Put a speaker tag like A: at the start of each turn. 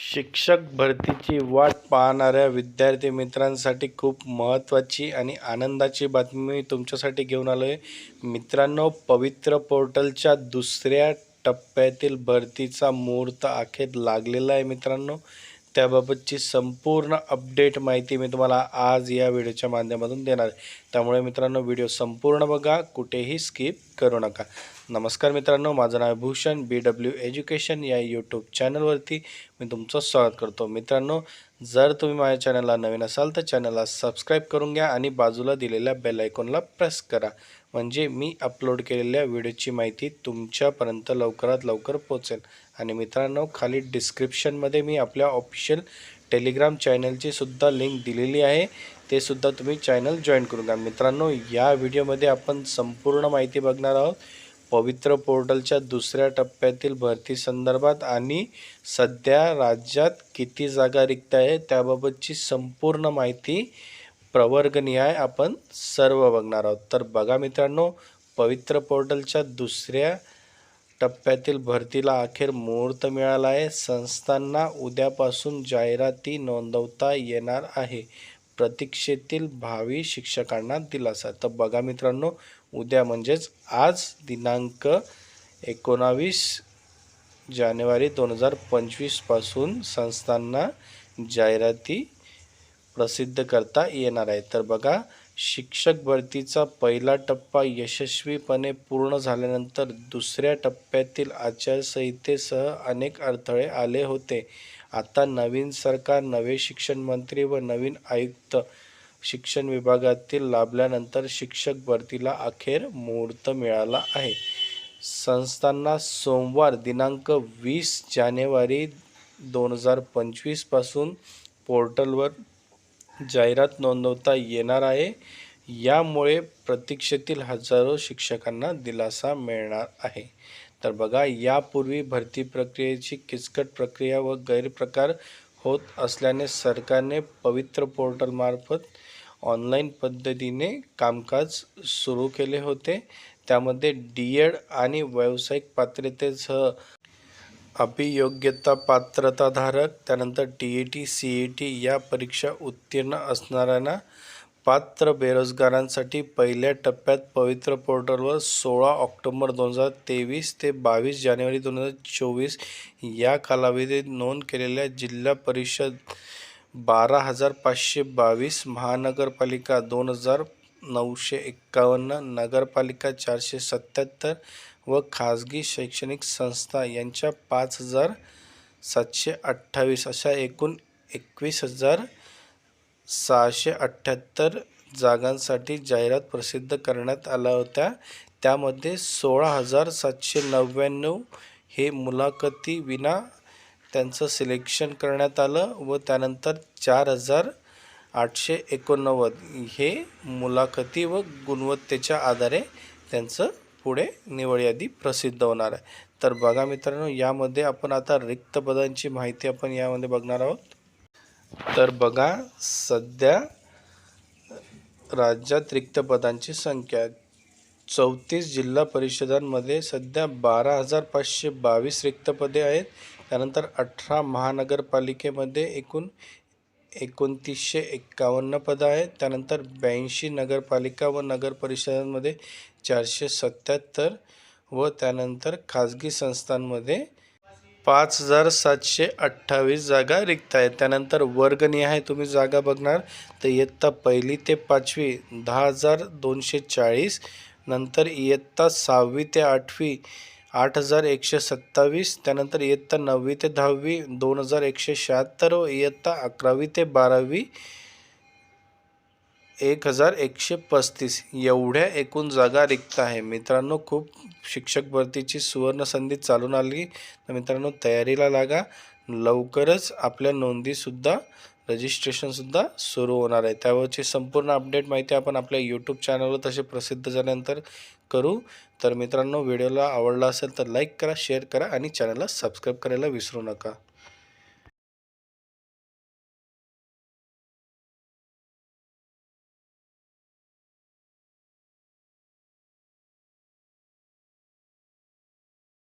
A: शिक्षक भरतीची वाट पाहणाऱ्या विद्यार्थी मित्रांसाठी खूप महत्त्वाची आणि आनंदाची बातमी मी तुमच्यासाठी घेऊन आलो आहे मित्रांनो पवित्र पोर्टलच्या दुसऱ्या टप्प्यातील भरतीचा मुहूर्त अखेर लागलेला आहे मित्रांनो. त्याबाबतची संपूर्ण अपडेट माहिती मी तुम्हाला आज या व्हिडिओच्या माध्यमातून देणार आहे. त्यामुळे मित्रांनो व्हिडिओ संपूर्ण बघा कुठेही स्किप करू नका. नमस्कार मित्रांनो माझं नाव भूषण बी डब्ल्यू एज्युकेशन या यूट्यूब चॅनलवरती मी तुमचं स्वागत करतो. मित्रांनो जर तुम्ही माझ्या चॅनलला नवीन असाल तर चॅनलला सबस्क्राईब करून घ्या आणि बाजूला दिलेल्या बेल आयकॉनला प्रेस करा. म्हणजे मी अपलोड केलेल्या व्हिडिओची माहिती तुमच्यापर्यंत लवकरात लवकर पोचेल आणि मित्रांनो खाली डिस्क्रिप्शनमध्ये मी आपल्या ऑफिशियल टेलिग्राम चॅनलची सुद्धा लिंक दिलेली आहे. ते सुद्धा तुम्ही चॅनल जॉईन करून घ्या. मित्रांनो या व्हिडिओमध्ये आपण संपूर्ण माहिती बघणार आहोत. पवित्र पोर्टलच्या दुसऱ्या टप्प्यातील भरती संदर्भात आणि सध्या राज्यात किती जागा रिक्त आहे त्याबाबतची संपूर्ण माहिती प्रवर्गनिहाय आपण सर्व बघणार आहोत. तर बघा मित्रांनो पवित्र पोर्टलच्या दुसऱ्या टप्प्यातील भरतीला अखेर मुहूर्त मिळाला आहे. संस्थांना उद्यापासून जाहिराती नोंदवता येणार आहे. प्रतीक्षेतील भावी शिक्षकांना दिलासा. तर बघा मित्रांनो उद्या म्हणजेच आज दिनांक एकोणावीस जानेवारी दोन हजार पंचवीसपासून संस्थांना जाहिराती प्रसिद्ध करता येणार आहे. तर बघा शिक्षक भरतीचा पहिला टप्पा यशस्वीपणे पूर्ण झाल्यानंतर दुसऱ्या टप्प्यातील आचारसंहितेसह अनेक अडथळे आले होते. आता नवीन सरकार नवे शिक्षण मंत्री व नवीन आयुक्त शिक्षण विभागातील लाभल्यानंतर शिक्षक भरतीला अखेर मुहूर्त मिळाला आहे. संस्थांना सोमवार दिनांक वीस जानेवारी दोन हजार पंचवीसपासून पोर्टलवर जाहिरात नोंदवता येणार आहे. यामुळे प्रतीक्षेतील हजारो शिक्षकांना दिलासा मिळणार आहे. तर बघा यापूर्वी भरती प्रक्रियेची किचकट प्रक्रिया व गैरप्रकार होत असल्याने सरकारने पवित्र पोर्टलमार्फत ऑनलाईन पद्धतीने कामकाज सुरू केले होते. त्यामध्ये डी एड आणि व्यावसायिक पात्रतेसह अभियोग्यता पात्रताधारक त्यानंतर T E T C E T या परीक्षा उत्तीर्ण असणाऱ्यांना पात्र बेरोजगारांसाठी पहिल्या टप्प्यात पवित्र पोर्टलवर सोळा ऑक्टोबर दोन हजार तेवीस ते बावीस जानेवारी दोन हजार चोवीस या कालावधीत नोंद केलेल्या जिल्हा परिषद बारा हजार पाचशे बावीस महानगरपालिका दोन हजार नऊशे एक्कावन्न नगरपालिका चारशे सत्याहत्तर व खाजगी शैक्षणिक संस्था यांच्या पाच हजार सातशे अठ्ठावीस अशा एकूण एकवीस हजार सहाशे अठ्ठ्याहत्तर जागांसाठी जाहिरात प्रसिद्ध करण्यात आल्या होत्या. त्यामध्ये सोळा हजार सातशे नव्याण्णव हे मुलाखतीविना त्यांचं सिलेक्शन करण्यात आलं व त्यानंतर चार हजार आठशे एकोणनव्वद हे मुलाखती व गुणवत्तेच्या आधारे त्यांचं पुढे निवड यादी प्रसिद्ध होणार आहे. तर बघा मित्रांनो यामध्ये आपण आता रिक्त पदांची माहिती आपण यामध्ये बघणार आहोत. तर बघा सध्या राज्यात रिक्त पदांची संख्या चौतीस जिल्हा परिषदांमध्ये सध्या बारा हजार पाचशे बावीस रिक्त पदे आहेत. त्यानंतर अठरा महानगरपालिकेमध्ये एकूण एकोणतीसशे एक्कावन्न पदं आहेत. त्यानंतर ब्याऐंशी नगरपालिका व नगर परिषदांमध्ये चारशे सत्याहत्तर व त्यानंतर खाजगी संस्थांमध्ये पाच हजार सातशे अठ्ठावीस जागा रिक्त आहेत. त्यानंतर वर्गनिहाय तुम्ही जागा बघणार. तर इयत्ता पहिली ते पाचवी दहा हजार दोनशे चाळीस. नंतर इयत्ता सहावी ते आठवी आठ हजार एकशे सत्तावीस. त्यानंतर इयत्ता नववी ते दहावी दोन हजार एकशे शहात्तर. व इयत्ता अकरावी ते बारावी. एक हजार एकशे पस्तीस. एवढ्या एकूण जागा रिक्त आहे. मित्रांनो खूप शिक्षक भरतीची सुवर्ण संधी चालून आली. तर मित्रांनो तयारीला लागा. लवकरच आपल्या नोंदीसुद्धा रजिस्ट्रेशनसुद्धा सुरू होणार आहे. त्यावरची संपूर्ण अपडेट माहिती आपण आपल्या यूट्यूब चॅनलवर तसे प्रसिद्ध झाल्यानंतर करू. तर मित्रांनो व्हिडिओला आवडला असेल तर लाईक करा शेअर करा आणि चॅनलला सबस्क्राईब करायला विसरू नका.